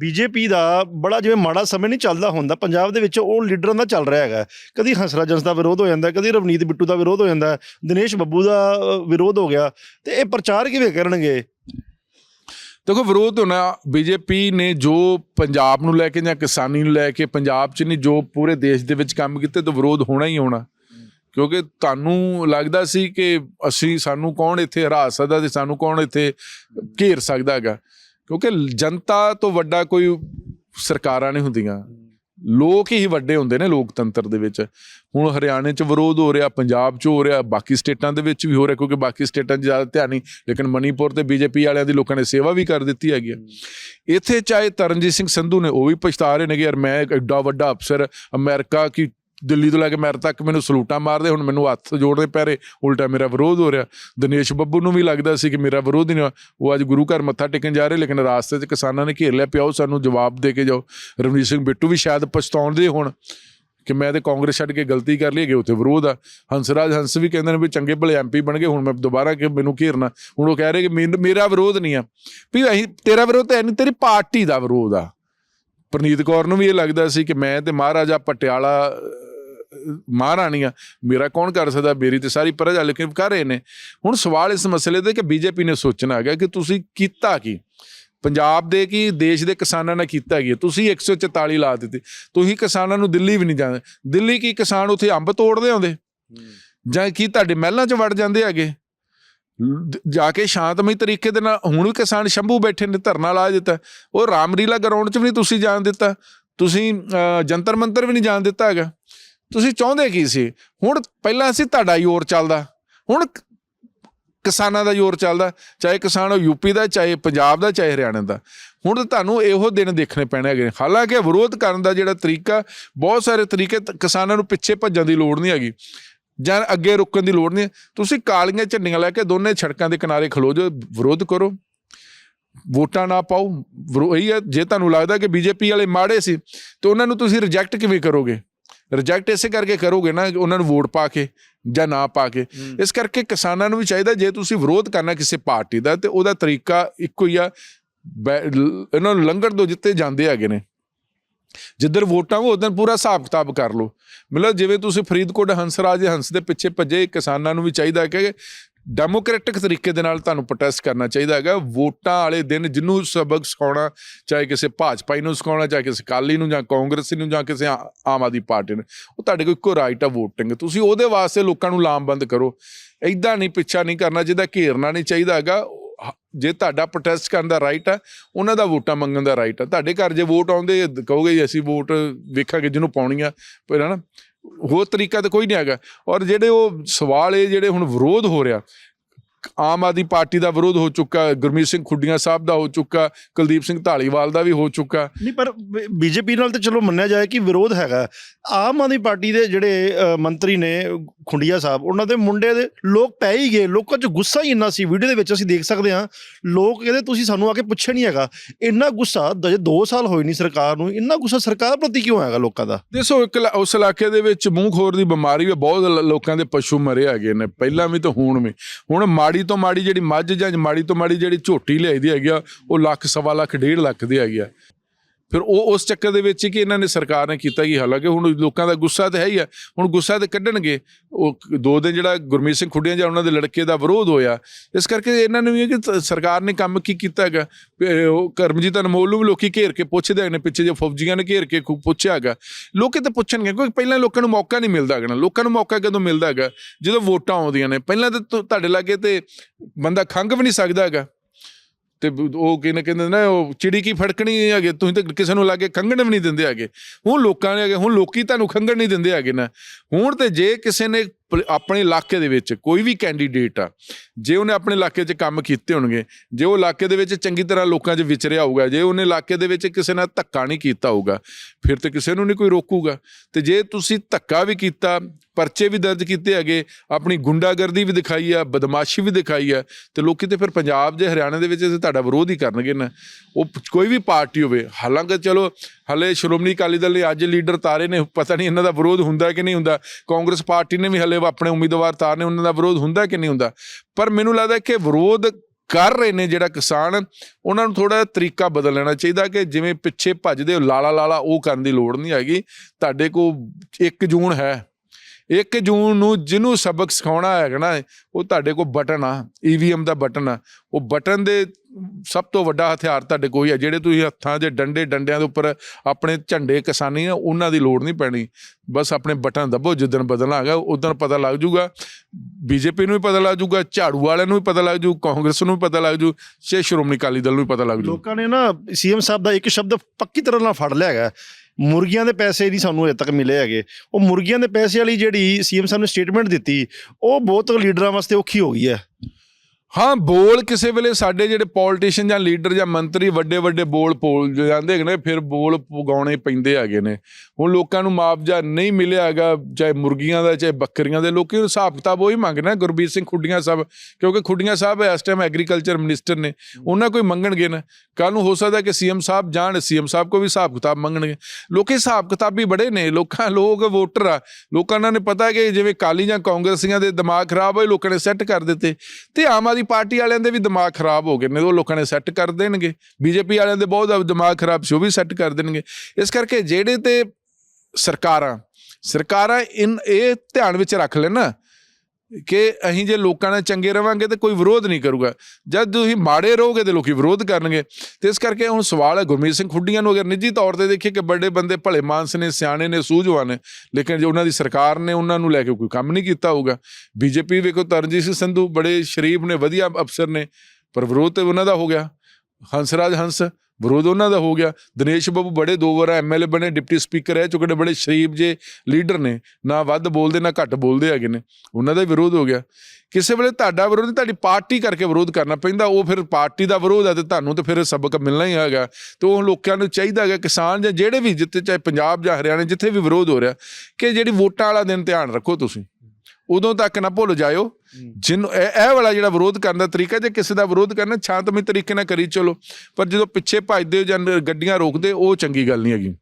BJP ਦਾ ਬੜਾ ਜਿਵੇਂ ਮਾੜਾ ਸਮੇਂ ਨਹੀਂ ਚੱਲਦਾ ਹੁੰਦਾ। ਪੰਜਾਬ ਦੇ ਵਿੱਚ ਉਹ ਲੀਡਰਾਂ ਦਾ ਚੱਲ ਰਿਹਾ ਹੈਗਾ। ਕਦੀ ਹੰਸਰਾਜ ਦਾ ਵਿਰੋਧ ਹੋ ਜਾਂਦਾ, ਕਦੀ ਰਵਨੀਤ ਬਿੱਟੂ ਦਾ ਵਿਰੋਧ ਹੋ ਜਾਂਦਾ, ਦਿਨੇਸ਼ ਬੱਬੂ ਦਾ ਵਿਰੋਧ ਹੋ ਗਿਆ। ਤੇ ਇਹ ਪ੍ਰਚਾਰ ਕਿਵੇਂ ਕਰਨਗੇ? ਦੇਖੋ, ਵਿਰੋਧ ਹੋਣਾ ਬੀਜੇਪੀ ਨੇ ਜੋ ਪੰਜਾਬ ਨੂੰ ਲੈ ਕੇ ਜਾਂ ਕਿਸਾਨੀ ਨੂੰ ਲੈ ਕੇ ਪੰਜਾਬ 'ਚ ਨਹੀਂ, ਜੋ ਪੂਰੇ ਦੇਸ਼ ਦੇ ਵਿੱਚ ਕੰਮ ਕੀਤੇ, ਤਾਂ ਵਿਰੋਧ ਹੋਣਾ ਹੀ ਹੋਣਾ। ਕਿਉਂਕਿ ਤੁਹਾਨੂੰ ਲੱਗਦਾ ਸੀ ਕਿ ਅਸੀਂ, ਸਾਨੂੰ ਕੌਣ ਇੱਥੇ ਹਰਾ ਸਕਦਾ ਤੇ ਸਾਨੂੰ ਕੌਣ ਇੱਥੇ ਘੇਰ ਸਕਦਾ ਹੈਗਾ। ਕਿਉਂਕਿ ਜਨਤਾ ਤੋਂ ਵੱਡਾ ਕੋਈ ਸਰਕਾਰਾਂ ਨਹੀਂ ਹੁੰਦੀਆਂ। ਲੋਕ ਹੀ ਵੱਡੇ ਹੁੰਦੇ ਨੇ ਲੋਕਤੰਤਰ ਦੇ ਵਿੱਚ। ਹੁਣ ਹਰਿਆਣੇ 'ਚ ਵਿਰੋਧ ਹੋ ਰਿਹਾ, ਪੰਜਾਬ 'ਚ ਹੋ ਰਿਹਾ, ਬਾਕੀ ਸਟੇਟਾਂ ਦੇ ਵਿੱਚ ਵੀ ਹੋ ਰਿਹਾ ਕਿਉਂਕਿ ਬਾਕੀ ਸਟੇਟਾਂ 'ਚ ਜ਼ਿਆਦਾ ਧਿਆਨ ਨਹੀਂ, ਲੇਕਿਨ ਮਨੀਪੁਰ ਤੇ ਬੀਜੇਪੀ ਵਾਲਿਆਂ ਦੀ ਲੋਕਾਂ ਨੇ ਸੇਵਾ ਵੀ ਕਰ ਦਿੱਤੀ ਹੈਗੀ ਹੈ ਇੱਥੇ ਚਾਹੇ ਤਰਨਜੀਤ ਸਿੰਘ ਸੰਧੂ ਨੇ, ਉਹ ਵੀ ਪਛਤਾ ਰਹੇ ਨੇ ਕਿ ਯਾਰ ਮੈਂ ਐਡਾ ਵੱਡਾ ਅਫਸਰ, ਅਮਰੀਕਾ ਕੀ ਦਿੱਲੀ ਤੋਂ ਲੈ ਕੇ ਮੈਰ ਤੱਕ ਮੈਨੂੰ ਸਲੂਟਾਂ ਮਾਰਦੇ, ਹੁਣ ਮੈਨੂੰ ਹੱਥ ਜੋੜਦੇ ਪੈਰੇ ਉਲਟਾ ਮੇਰਾ ਵਿਰੋਧ ਹੋ ਰਿਹਾ। ਦਿਨੇਸ਼ ਬੱਬੂ ਨੂੰ ਵੀ ਲੱਗਦਾ ਸੀ ਕਿ ਮੇਰਾ ਵਿਰੋਧ ਨਹੀਂ ਹੋਇਆ। ਉਹ ਅੱਜ ਗੁਰੂ ਘਰ ਮੱਥਾ ਟੇਕਣ ਜਾ ਰਹੇ, ਲੇਕਿਨ ਰਾਸਤੇ 'ਚ ਕਿਸਾਨਾਂ ਨੇ ਘੇਰ ਲਿਆ, ਪਿਆਓ ਸਾਨੂੰ ਜਵਾਬ ਦੇ ਕੇ ਜਾਓ। ਰਵਨੀਤ ਸਿੰਘ ਬਿੱਟੂ ਵੀ ਸ਼ਾਇਦ ਪਛਤਾਉਂਦੇ ਹੁਣ ਕਿ ਮੈਂ ਤੇ ਕਾਂਗਰਸ ਛੱਡ ਕੇ ਗਲਤੀ ਕਰ ਲਈ ਕਿ ਉੱਥੇ ਵਿਰੋਧ ਆ। ਹੰਸਰਾਜ ਹੰਸ ਵੀ ਕਹਿੰਦੇ ਨੇ ਵੀ ਚੰਗੇ ਭਲੇ ਐਮਪੀ ਬਣ ਗਏ, ਹੁਣ ਮੈਂ ਦੁਬਾਰਾ ਕਿ ਮੈਨੂੰ ਘੇਰਨਾ। ਹੁਣ ਉਹ ਕਹਿ ਰਹੇ ਕਿ ਮੈਨ- ਮੇਰਾ ਵਿਰੋਧ ਨਹੀਂ ਆ। ਵੀ ਅਸੀਂ, ਤੇਰਾ ਵਿਰੋਧ ਤਾਂ ਹੈ ਨਹੀਂ ਤੇਰੀ ਪਾਰਟੀ ਦਾ ਵਿਰੋਧ ਆ। ਪ੍ਰਨੀਤ ਕੌਰ ਨੂੰ ਵੀ ਇਹ ਲੱਗਦਾ ਸੀ ਕਿ ਮੈਂ ਤੇ ਮਹਾਰਾਜਾ ਪਟਿਆਲਾ ਅਹ, ਮਹਾਰਾਣੀ ਆ ਮੇਰਾ ਕੌਣ ਕਰ ਸਕਦਾ ਮੇਰੀ ਤੇ ਸਾਰੀ ਪ੍ਰਜਾ ਲੇਕਿਨ ਕਰ ਰਹੇ ਨੇ? ਹੁਣ ਸਵਾਲ ਇਸ ਮਸਲੇ ਤੇ ਕਿ ਬੀਜੇਪੀ ਨੇ ਸੋਚਣਾ ਹੈਗਾ ਕਿ ਤੁਸੀਂ ਕੀਤਾ ਕੀ? ਪੰਜਾਬ ਦੇ ਕੀ ਦੇਸ਼ ਦੇ ਕਿਸਾਨਾਂ ਨੇ ਕੀਤਾ ਕੀ? ਤੁਸੀਂ 144 ਲਾ ਦਿੱਤੇ। ਤੁਸੀਂ ਕਿਸਾਨਾਂ ਨੂੰ ਦਿੱਲੀ ਵੀ ਨਹੀਂ ਜਾਂਦੇ ਦਿੱਲੀ ਕੀ ਕਿਸਾਨ ਉੱਥੇ ਅੰਬ ਤੋੜਦੇ ਆਉਂਦੇ? ਜਾਂ ਕੀ ਤੁਹਾਡੇ ਮਹਿਲਾਂ 'ਚ ਵੜ ਜਾਂਦੇ ਹੈਗੇ? ਜਾ ਕੇ ਸ਼ਾਂਤਮਈ ਤਰੀਕੇ ਦੇ ਨਾਲ ਹੁਣ ਵੀ ਕਿਸਾਨ ਸ਼ੰਭੂ ਬੈਠੇ ਨੇ ਧਰਨਾ ਲਾ ਦਿੱਤਾ। ਉਹ ਰਾਮਰੀਲਾ ਗਰਾਊਂਡ 'ਚ ਵੀ ਨਹੀਂ ਤੁਸੀਂ ਜਾਣ ਦਿੱਤਾ। ਤੁਸੀਂ ਜੰਤਰ ਮੰਤਰ ਵੀ ਨਹੀਂ ਜਾਣ ਦਿੱਤਾ ਹੈਗਾ। ਤੁਸੀਂ ਚਾਹੁੰਦੇ ਕੀ ਸੀ? ਹੁਣ ਪਹਿਲਾਂ ਸੀ ਤੁਹਾਡਾ ਜ਼ੋਰ ਚੱਲਦਾ। ਹੁਣ ਕਿਸਾਨਾਂ ਦਾ ਜ਼ੋਰ ਚੱਲਦਾ। ਚਾਹੇ ਕਿਸਾਨ ਉਹ ਯੂਪੀ ਦਾ, ਚਾਹੇ ਪੰਜਾਬ ਦਾ, ਚਾਹੇ ਹਰਿਆਣਾ ਦਾ। ਹੁਣ ਤੁਹਾਨੂੰ ਇਹੋ ਦਿਨ ਦੇਖਣੇ ਪੈਣੇ ਹੈਗੇ ਨੇ। ਹਾਲਾਂਕਿ ਵਿਰੋਧ ਕਰਨ ਦਾ ਜਿਹੜਾ ਤਰੀਕਾ, ਬਹੁਤ ਸਾਰੇ ਤਰੀਕੇ ਕਿਸਾਨਾਂ ਨੂੰ ਪਿੱਛੇ ਭੱਜਣ ਦੀ ਲੋੜ ਨਹੀਂ ਹੈਗੀ। ਜਾਂ ਅੱਗੇ ਰੁਕਣ ਦੀ ਲੋੜ ਨਹੀਂ। ਤੁਸੀਂ ਕਾਲੀਆਂ ਝੰਡੀਆਂ ਲੈ ਕੇ ਦੋਨੇ ਸੜਕਾਂ ਦੇ ਕਿਨਾਰੇ ਖਲੋ ਜਾਓ। ਵਿਰੋਧ ਕਰੋ। ਵੋਟਾਂ ਨਾ ਪਾਓ। ਇਹੀ ਹੈ। ਜੇ ਤੁਹਾਨੂੰ ਲੱਗਦਾ ਕਿ ਬੀਜੇਪੀ ਵਾਲੇ ਮਾੜੇ ਸੀ, ਤੇ ਉਹਨਾਂ ਨੂੰ ਤੁਸੀਂ ਰਿਜੈਕਟ ਕਿਵੇਂ ਕਰੋਗੇ? ਰਿਜੈਕਟ ਇਸੇ ਕਰਕੇ ਕਰੋਗੇ ਨਾ ਉਹਨਾਂ ਨੂੰ ਵੋਟ ਪਾ ਕੇ ਜਾਂ ਨਾ ਪਾ ਕੇ। ਇਸ ਕਰਕੇ ਕਿਸਾਨਾਂ ਨੂੰ ਵੀ ਚਾਹੀਦਾ ਜੇ ਤੁਸੀਂ ਵਿਰੋਧ ਕਰਨਾ ਕਿਸੇ ਪਾਰਟੀ ਦਾ ਤੇ ਉਹਦਾ ਤਰੀਕਾ ਇੱਕੋ ਹੀ ਆ ਇਹਨਾਂ ਨੂੰ ਲੰਘਣ ਦੋ ਜਿੱਤੇ ਜਾਂਦੇ ਹੈਗੇ ਨੇ। ਜਿੱਧਰ ਵੋਟਾਂ ਉਹ ਉਦੋਂ ਪੂਰਾ ਹਿਸਾਬ ਕਿਤਾਬ ਕਰ ਲਓ। ਮਤਲਬ ਜਿਵੇਂ ਤੁਸੀਂ ਫਰੀਦਕੋਟ ਹੰਸਰਾਜ ਦੇ ਹੰਸ ਦੇ ਪਿੱਛੇ ਭੱਜੇ ਕਿਸਾਨਾਂ ਨੂੰ ਵੀ ਚਾਹੀਦਾ ਕਿ ਡੈਮੋਕ੍ਰੈਟਿਕ ਤਰੀਕੇ ਦੇ ਨਾਲ ਤੁਹਾਨੂੰ ਪ੍ਰੋਟੈਸਟ ਕਰਨਾ ਚਾਹੀਦਾ ਹੈਗਾ। ਵੋਟਾਂ ਵਾਲੇ ਦਿਨ ਜਿਹਨੂੰ ਸਬਕ ਸਿਖਾਉਣਾ, ਚਾਹੇ ਕਿਸੇ ਭਾਜਪਾਈ ਨੂੰ ਸਿਖਾਉਣਾ, ਚਾਹੇ ਕਿਸੇ ਕਾਲੀ ਨੂੰ, ਜਾਂ ਕਾਂਗਰਸੀ ਨੂੰ, ਜਾਂ ਕਿਸੇ ਆ- ਆਮ ਆਦਮੀ ਪਾਰਟੀ ਨੂੰ, ਉਹ ਤੁਹਾਡੇ ਕੋਲ ਇੱਕੋ ਰਾਈਟ ਆ ਵੋਟਿੰਗ ਤੁਸੀਂ ਉਹਦੇ ਵਾਸਤੇ ਲੋਕਾਂ ਨੂੰ ਲਾਮਬੰਦ ਕਰੋ। ਐਦਾਂ ਨਹੀਂ, ਪਿੱਛਾ ਨਹੀਂ ਕਰਨਾ ਜਿਹਦਾ ਘੇਰਨਾ ਨਹੀਂ ਚਾਹੀਦਾ ਹੈਗਾ। ਹ- ਜੇ ਤੁਹਾਡਾ ਪ੍ਰੋਟੈਸਟ ਕਰਨ ਦਾ ਰਾਈਟ ਆ, ਉਹਨਾਂ ਦਾ ਵੋਟਾਂ ਮੰਗਣ ਦਾ ਰਾਈਟ ਆ। ਤੁਹਾਡੇ ਘਰ ਜੇ ਵੋਟ ਆਉਂਦੇ, ਕਹੋਗੇ ਜੀ ਅਸੀਂ ਵੋਟ ਵੇਖਾਂਗੇ ਜਿਹਨੂੰ ਪਾਉਣੀ ਆ ਪਰ ਹਨਾ। ਹੋਰ ਤਰੀਕਾ ਤਾਂ ਕੋਈ ਨਹੀਂ ਹੈਗਾ। ਔਰ ਜਿਹੜੇ ਉਹ ਸਵਾਲ ਇਹ ਜਿਹੜੇ ਹੁਣ ਵਿਰੋਧ ਹੋ ਰਿਹਾ ਆਮ ਆਦਮੀ ਪਾਰਟੀ ਦਾ ਵਿਰੋਧ ਹੋ ਚੁੱਕਾ ਗੁਰਮੀਤ ਸਿੰਘ ਖੁੱਡੀਆਂ ਸਾਹਿਬ ਦਾ ਹੋ ਚੁੱਕਾ ਕੁਲਦੀਪ ਸਿੰਘ ਢਾਲੀਵਾਲ ਦਾ ਵੀ ਹੋ ਚੁੱਕਾ ਨਹੀਂ ਪਰ ਬੀਜੇਪੀ ਨਾਲ ਤੇ ਚਲੋ ਮੰਨਿਆ ਜਾਏ ਕਿ ਵਿਰੋਧ ਹੈਗਾ ਆਮ ਆਦਮੀ ਪਾਰਟੀ ਦੇ ਜਿਹੜੇ ਮੰਤਰੀ ਨੇ ਖੁੰਡੀਆ ਸਾਹਿਬ ਉਹਨਾਂ ਦੇ ਮੁੰਡੇ ਦੇ ਲੋਕ ਪੈ ਹੀ ਗਏ। ਲੋਕਾਂ 'ਚ ਗੁੱਸਾ ਹੀ ਇੰਨਾ ਸੀ। ਵੀਡੀਓ ਦੇ ਵਿੱਚ ਅਸੀਂ ਦੇਖ ਸਕਦੇ ਹਾਂ ਲੋਕ ਕਹਿੰਦੇ ਤੁਸੀਂ ਸਾਨੂੰ ਆ ਕੇ ਪੁੱਛਿਆ ਨਹੀਂ ਹੈਗਾ। ਇੰਨਾ ਗੁੱਸਾ ਦਜੇ 2 ਸਾਲ ਹੋਏ ਨਹੀਂ ਸਰਕਾਰ ਨੂੰ। ਇੰਨਾ ਗੁੱਸਾ ਸਰਕਾਰ ਪ੍ਰਤੀ ਕਿਉਂ ਹੈਗਾ ਲੋਕਾਂ ਦਾ? ਦੇਖੋ ਇੱਕ ਉਸ ਇਲਾਕੇ ਦੇ ਵਿੱਚ ਮੂੰਹ ਖੋਰ ਦੀ ਬਿਮਾਰੀ ਵੀ ਬਹੁਤ ਲੋਕਾਂ ਦੇ ਪਸ਼ੂ ਮਰੇ ਹੈਗੇ ਨੇ। ਪਹਿਲਾਂ ਵੀ ਤੇ ਹੁਣ ਵੀ। ਹੁਣ ਮਾੜੀ ਤੋਂ ਮਾੜੀ ਜਿਹੜੀ ਮੱਝ ਜਾਂ ਮਾੜੀ ਤੋਂ ਮਾੜੀ ਜਿਹੜੀ ਝੋਟੀ ਲਿਆਈ ਦੀ ਹੈਗੀ ਆ, ਉਹ ਲੱਖ, ਸਵਾ ਲੱਖ, ਡੇਢ ਲੱਖ ਦੀ ਹੈਗੀ ਆ। ਫਿਰ ਉਹ ਉਸ ਚੱਕਰ ਦੇ ਵਿੱਚ ਹੀ ਕਿ ਇਹਨਾਂ ਨੇ ਸਰਕਾਰ ਨੇ ਕੀਤਾ ਕਿ, ਹਾਲਾਂਕਿ ਹੁਣ ਲੋਕਾਂ ਦਾ ਗੁੱਸਾ ਤਾਂ ਹੈ ਹੀ ਆ, ਹੁਣ ਗੁੱਸਾ ਤੇ ਕੱਢਣਗੇ। ਉਹ ਦੋ ਦਿਨ ਜਿਹੜਾ ਗੁਰਮੀਤ ਸਿੰਘ ਖੁੱਡੀਆਂ ਜਾਂ ਉਹਨਾਂ ਦੇ ਲੜਕੇ ਦਾ ਵਿਰੋਧ ਹੋਇਆ, ਇਸ ਕਰਕੇ ਇਹਨਾਂ ਨੂੰ ਵੀ ਇਹ ਕਿ ਸਰਕਾਰ ਨੇ ਕੰਮ ਕੀ ਕੀਤਾ ਹੈਗਾ? ਉਹ ਕਰਮਜੀਤ ਅਨਮੋਲ ਨੂੰ ਵੀ ਲੋਕੀ ਘੇਰ ਕੇ ਪੁੱਛਦੇ ਨੇ, ਪਿੱਛੇ ਜੇ ਫੌਜੀਆਂ ਨੇ ਘੇਰ ਕੇ ਖੂਬ ਪੁੱਛਿਆ ਹੈਗਾ। ਲੋਕੀ ਤਾਂ ਪੁੱਛਣਗੇ, ਕਿਉਂਕਿ ਪਹਿਲਾਂ ਲੋਕਾਂ ਨੂੰ ਮੌਕਾ ਨਹੀਂ ਮਿਲਦਾ ਹੈਗਾ ਲੋਕਾਂ ਨੂੰ ਮੌਕਾ ਕਦੋਂ ਮਿਲਦਾ ਹੈਗਾ? ਜਦੋਂ ਵੋਟਾਂ ਆਉਂਦੀਆਂ ਨੇ, ਪਹਿਲਾਂ ਤਾਂ ਤੁ- ਤੁਹਾਡੇ ਲਾਗੇ ਤੇ ਬੰਦਾ ਖੰਗ ਵੀ ਨਹੀਂ ਸਕਦਾ ਹੈਗਾ। ਤੇ ਉਹ ਕਹਿੰਦੇ ਕਹਿੰਦੇ ਨਾ, ਉਹ ਚਿੜੀ ਕੀ ਫੜਕਣੀ ਹੈਗੇ, ਤੁਸੀਂ ਤਾਂ ਕਿਸੇ ਨੂੰ ਲਾਗੇ ਖੰਗਣ ਵੀ ਨਹੀਂ ਦਿੰਦੇ ਹੈਗੇ। ਹੁਣ ਲੋਕਾਂ ਨੇ ਹੈਗੇ, ਹੁਣ ਲੋਕੀ ਤੁਹਾਨੂੰ ਖੰਗਣ ਨਹੀਂ ਦਿੰਦੇ ਹੈਗੇ ਨਾ। ਹੁਣ ਤੇ ਜੇ ਕਿਸੇ ਨੇ ਪ- ਆਪਣੇ ਇਲਾਕੇ ਦੇ ਵਿੱਚ ਕੋਈ ਵੀ ਕੈਂਡੀਡੇਟ ਆ, ਜੇ ਉਹਨੇ ਆਪਣੇ ਇਲਾਕੇ 'ਚ ਕੰਮ ਕੀਤੇ ਹੋਣਗੇ, ਜੇ ਉਹ ਇਲਾਕੇ ਦੇ ਵਿੱਚ ਚੰਗੀ ਤਰ੍ਹਾਂ ਲੋਕਾਂ 'ਚ ਵਿਚਰਿਆ ਹੋਊਗਾ, ਜੇ ਉਹਨੇ ਇਲਾਕੇ ਦੇ ਵਿੱਚ ਕਿਸੇ ਨਾਲ ਧੱਕਾ ਨਹੀਂ ਕੀਤਾ ਹੋਊਗਾ, ਫਿਰ ਤੇ ਕਿਸੇ ਨੂੰ ਨਹੀਂ ਕੋਈ ਰੋਕੂਗਾ। ਤੇ ਜੇ ਤੁਸੀਂ ਧੱਕਾ ਵੀ ਕੀਤਾ ਪਰਚੇ ਵੀ ਦਰਜ ਕੀਤੇ ਹੈਗੇ, ਆਪਣੀ ਗੁੰਡਾਗਰਦੀ ਵੀ ਦਿਖਾਈ ਆ, ਬਦਮਾਸ਼ੀ ਵੀ ਦਿਖਾਈ ਆ, ਤੇ ਲੋਕੀ ਤੇ ਫਿਰ ਪੰਜਾਬ ਦੇ ਹਰਿਆਣਾ ਦੇ ਵਿੱਚ ਤੇ ਤੁਹਾਡਾ ਵਿਰੋਧ ਹੀ ਕਰਨਗੇ ਨਾ। ਉਹ ਕੋਈ ਵੀ ਪਾਰਟੀ ਹੋਵੇ, ਹਾਲਾਂਕਿ ਚਲੋ, ਹਲੇ ਸ਼੍ਰੋਮਣੀ ਅਕਾਲੀ ਦਲ ਨੇ ਅੱਜ ਲੀਡਰ ਤਾਰੇ ਨੇ, ਪਤਾ ਨਹੀਂ ਇਹਨਾਂ ਦਾ ਵਿਰੋਧ ਹੁੰਦਾ ਕਿ ਨਹੀਂ ਹੁੰਦਾ। ਕਾਂਗਰਸ ਪਾਰਟੀ ਨੇ ਵੀ ਹਲੇ ਆਪਣੇ ਉਮੀਦਵਾਰ ਤਾਰੇ ਨੇ, ਉਹਨਾਂ ਦਾ ਵਿਰੋਧ ਹੁੰਦਾ ਕਿ ਨਹੀਂ ਹੁੰਦਾ। ਪਰ ਮੈਨੂੰ ਲੱਗਦਾ ਕਿ ਵਿਰੋਧ ਕਰ ਰਹੇ ਨੇ ਜਿਹੜਾ ਕਿਸਾਨ, ਉਹਨਾਂ ਨੂੰ ਥੋੜਾ ਤਰੀਕਾ ਬਦਲ ਲੈਣਾ ਚਾਹੀਦਾ ਕਿ ਜਿਵੇਂ ਪਿੱਛੇ ਭੱਜਦੇ ਹੋ, ਲਾਲਾ ਲਾਲਾ ਉਹ ਕਰਨ ਦੀ ਲੋੜ ਨਹੀਂ ਹੈਗੀ। ਤੁਹਾਡੇ ਕੋਲ 1 ਜੂਨ ਹੈ। 1 ਜੂਨ ਨੂੰ ਜਿਹਨੂੰ ਸਬਕ ਸਿਖਾਉਣਾ ਹੈਗਾ ਨਾ, ਉਹ ਤੁਹਾਡੇ ਕੋਲ ਬਟਨ ਆ ਈਵੀਐਮ ਦਾ ਬਟਨ ਆ। ਉਹ ਬਟਨ ਦੇ ਸਭ ਤੋਂ ਵੱਡਾ ਹਥਿਆਰ ਤੁਹਾਡੇ ਕੋਲ ਹੀ ਆ, ਜਿਹੜੇ ਤੁਸੀਂ ਹੱਥਾਂ ਦੇ ਡੰਡੇ, ਡੰਡਿਆਂ ਦੇ ਉੱਪਰ ਆਪਣੇ ਝੰਡੇ ਕਿਸਾਨੀ ਆ, ਉਹਨਾਂ ਦੀ ਲੋੜ ਨਹੀਂ ਪੈਣੀ। ਬਸ ਆਪਣੇ ਬਟਨ ਦੱਬੋ ਜਿੱਦਣ ਬਦਲਣਾ ਹੈਗਾ ਉਦੋਂ ਪਤਾ ਲੱਗ ਜੂਗਾ। ਬੀਜੇਪੀ ਨੂੰ ਵੀ ਪਤਾ ਲੱਗ ਜੂਗਾ, ਝਾੜੂ ਵਾਲਿਆਂ ਨੂੰ ਵੀ ਪਤਾ ਲੱਗ ਜੂ, ਕਾਂਗਰਸ ਨੂੰ ਵੀ ਪਤਾ ਲੱਗ ਜਾਊ ਛੇ ਸ਼੍ਰੋਮਣੀ ਅਕਾਲੀ ਦਲ ਨੂੰ ਵੀ ਪਤਾ ਲੱਗ ਜਾਊ ਲੋਕਾਂ ਨੇ ਨਾ ਸੀਐਮ ਸਾਹਿਬ ਦਾ ਇੱਕ ਸ਼ਬਦ ਪੱਕੀ ਤਰ੍ਹਾਂ ਨਾਲ ਫੜ ਲਿਆ ਹੈਗਾ। ਮੁਰਗੀਆਂ ਦੇ ਪੈਸੇ ਨਹੀਂ ਸਾਨੂੰ ਅਜੇ ਤੱਕ ਮਿਲੇ ਹੈਗੇ। ਉਹ ਮੁਰਗੀਆਂ ਦੇ ਪੈਸੇ ਵਾਲੀ ਜਿਹੜੀ ਸੀਐਮ ਸਾਹਿਬ ਨੇ ਸਟੇਟਮੈਂਟ ਦਿੱਤੀ, ਉਹ ਬਹੁਤ ਲੀਡਰਾਂ ਵਾਸਤੇ ਔਖੀ ਹੋ ਗਈ ਹੈ। ਹਾਂ, ਬੋਲ ਕਿਸੇ ਵੇਲੇ ਸਾਡੇ ਜਿਹੜੇ ਪੋਲੀਟੀਸ਼ੀਅਨ ਜਾਂ ਲੀਡਰ ਜਾਂ ਮੰਤਰੀ ਵੱਡੇ ਵੱਡੇ ਬੋਲ ਪੋਲ ਜਾਂਦੇ ਹੈਗੇ ਨੇ, ਫਿਰ ਬੋਲ ਪੁਗਾਉਣੇ ਪੈਂਦੇ ਹੈਗੇ ਨੇ। ਹੁਣ ਲੋਕਾਂ ਨੂੰ ਮੁਆਵਜ਼ਾ ਨਹੀਂ ਮਿਲਿਆ ਹੈਗਾ, ਚਾਹੇ ਮੁਰਗੀਆਂ ਦਾ, ਚਾਹੇ ਬੱਕਰੀਆਂ ਦੇ, ਲੋਕੀ ਹਿਸਾਬ ਕਿਤਾਬ ਉਹੀ ਮੰਗਣਾ ਗੁਰਬੀਰ ਸਿੰਘ ਖੁੱਡੀਆਂ ਸਾਹਿਬ, ਕਿਉਂਕਿ ਖੁੱਡੀਆਂ ਸਾਹਿਬ ਇਸ ਟਾਈਮ ਐਗਰੀਕਲਚਰ ਮਿਨਿਸਟਰ ਨੇ, ਉਹਨਾਂ ਕੋਈ ਮੰਗਣਗੇ ਨਾ। ਕੱਲ ਨੂੰ ਹੋ ਸਕਦਾ ਕਿ ਸੀਐਮ ਸਾਹਿਬ ਜਾਣ ਸੀਐਮ ਸਾਹਿਬ ਕੋ ਵੀ ਹਿਸਾਬ ਕਿਤਾਬ ਮੰਗਣਗੇ। ਲੋਕੀ ਹਿਸਾਬ ਕਿਤਾਬ ਕਿਤਾਬੀ ਬੜੇ ਨੇ, ਲੋਕਾਂ, ਲੋਕ ਵੋਟਰ ਆ। ਲੋਕਾਂ ਨੂੰ ਪਤਾ ਕਿ ਜਿਵੇਂ ਕਾਲੀ ਜਾਂ ਕਾਂਗਰਸੀਆਂ ਦੇ ਦਿਮਾਗ ਖਰਾਬ ਹੋਏ, ਲੋਕਾਂ ਨੇ ਸੈੱਟ ਕਰ ਦਿੱਤੇ। ਤੇ ਆਮ ਆਦਮੀ ਪਾਰਟੀ ਵਾਲਿਆਂ ਦੇ ਵੀ ਦਿਮਾਗ ਖਰਾਬ ਹੋ ਗਏ ਨੇ, ਉਹ ਲੋਕਾਂ ਨੇ ਸੈੱਟ ਕਰ ਦੇਣਗੇ। ਬੀਜੇਪੀ ਵਾਲਿਆਂ ਦੇ ਬਹੁਤ ਦਿਮਾਗ ਖਰਾਬ ਸੀ, ਉਹ ਵੀ ਸੈੱਟ ਕਰ ਦੇਣਗੇ। ਇਸ ਕਰਕੇ ਜਿਹੜੇ ਤੇ ਸਰਕਾਰਾਂ ਸਰਕਾਰਾਂ ਇਨ, ਇਹ ਧਿਆਨ ਵਿੱਚ ਰੱਖ ਲੈਣ ਕਿ ਅਸੀਂ ਜੇ ਲੋਕਾਂ ਨਾਲ ਚੰਗੇ ਰਵਾਂਗੇ ਤੇ ਕੋਈ ਵਿਰੋਧ ਨਹੀਂ ਕਰੂਗਾ। ਜਦ ਤੁਸੀਂ ਮਾੜੇ ਰਹੋਗੇ ਤੇ ਲੋਕੀ ਵਿਰੋਧ ਕਰਨਗੇ। ਤੇ ਇਸ ਕਰਕੇ ਹੁਣ ਸਵਾਲ ਹੈ, ਗੁਰਮੀਤ ਸਿੰਘ ਖੁੱਡੀਆਂ ਨੂੰ ਅਗਰ ਨਿੱਜੀ ਤੌਰ ਤੇ ਦੇਖੀਏ ਕਿ ਵੱਡੇ ਬੰਦੇ ਭਲੇ ਮਾਨਸ ਨੇ, ਸਿਆਣੇ ਨੇ, ਸੂਝਵਾਨ ਨੇ, ਲੇਕਿਨ ਜੇ ਉਹਨਾਂ ਦੀ ਸਰਕਾਰ ਨੇ ਉਹਨਾਂ ਨੂੰ ਲੈ ਕੇ ਕੋਈ ਕੰਮ ਨਹੀਂ ਕੀਤਾ ਹੋਊਗਾ। ਬੀਜੇਪੀ ਵੇਖੋ ਤਰਨਜੀਤ ਸਿੰਘ ਸੰਧੂ ਬੜੇ ਸ਼ਰੀਫ ਨੇ, ਵਧੀਆ ਅਫਸਰ ਨੇ, ਪਰ ਵਿਰੋਧ ਤੇ ਉਹਨਾਂ ਦਾ ਹੋ ਗਿਆ। ਹੰਸਰਾਜ ਹੰਸ ਵਿਰੋਧ ਉਹਨਾਂ ਦਾ ਹੋ ਗਿਆ। ਦਿਨੇਸ਼ ਬਾਬੂ ਬੜੇ ਦੋ ਵਾਰ ਐਮਐਲਏ ਬਣੇ, ਡਿਪਟੀ ਸਪੀਕਰ ਹੈ ਚੁੱਕੇ ਬੜੇ ਸ਼ਰੀਫ ਜੇ ਲੀਡਰ ਨੇ, ਨਾ ਵੱਧ ਬੋਲਦੇ, ਨਾ ਘੱਟ ਬੋਲਦੇ ਹੈਗੇ ਨੇ। ਉਹਨਾਂ ਦਾ ਵਿਰੋਧ ਹੋ ਗਿਆ। ਕਿਸੇ ਵੇਲੇ ਤੁਹਾਡਾ ਵਿਰੋਧ ਨਹੀਂ, ਤੁਹਾਡੀ ਪਾਰਟੀ ਕਰਕੇ ਵਿਰੋਧ ਕਰਨਾ ਪੈਂਦਾ। ਉਹ ਫਿਰ ਪਾਰਟੀ ਦਾ ਵਿਰੋਧ ਹੈ ਤੇ ਤੁਹਾਨੂੰ ਤਾਂ ਫਿਰ ਸਬਕ ਮਿਲਣਾ ਹੀ ਹੈਗਾ। ਤੇ ਉਹ ਲੋਕਾਂ ਨੂੰ ਚਾਹੀਦਾ ਹੈਗਾ, ਕਿਸਾਨ ਜਾਂ ਜਿਹੜੇ ਵੀ ਜਿੱਥੇ, ਚਾਹੇ ਪੰਜਾਬ ਜਾਂ ਹਰਿਆਣਾ, ਜਿੱਥੇ ਵੀ ਵਿਰੋਧ ਹੋ ਰਿਹਾ, ਕਿ ਜਿਹੜੀ ਵੋਟਾਂ ਵਾਲਾ ਦਿਨ ਧਿਆਨ ਰੱਖੋ ਤੁਸੀਂ। ਉਦੋਂ ਤੱਕ ਨਾ ਭੁੱਲ ਜਾਇਓ। ਜਿਹਨੂੰ ਇਹ ਇਹ ਵਾਲਾ ਜਿਹੜਾ ਵਿਰੋਧ ਕਰਨ ਦਾ ਤਰੀਕਾ ਜੇ ਕਿਸੇ ਦਾ ਵਿਰੋਧ ਕਰਨਾ ਸ਼ਾਂਤਮਈ ਤਰੀਕੇ ਨਾਲ ਕਰੀ ਚਲੋ। ਪਰ ਜਦੋਂ ਪਿੱਛੇ ਭੱਜਦੇ ਹੋ ਜਾਂ ਗੱਡੀਆਂ ਰੋਕਦੇ ਉਹ ਚੰਗੀ ਗੱਲ ਨਹੀਂ ਹੈਗੀ।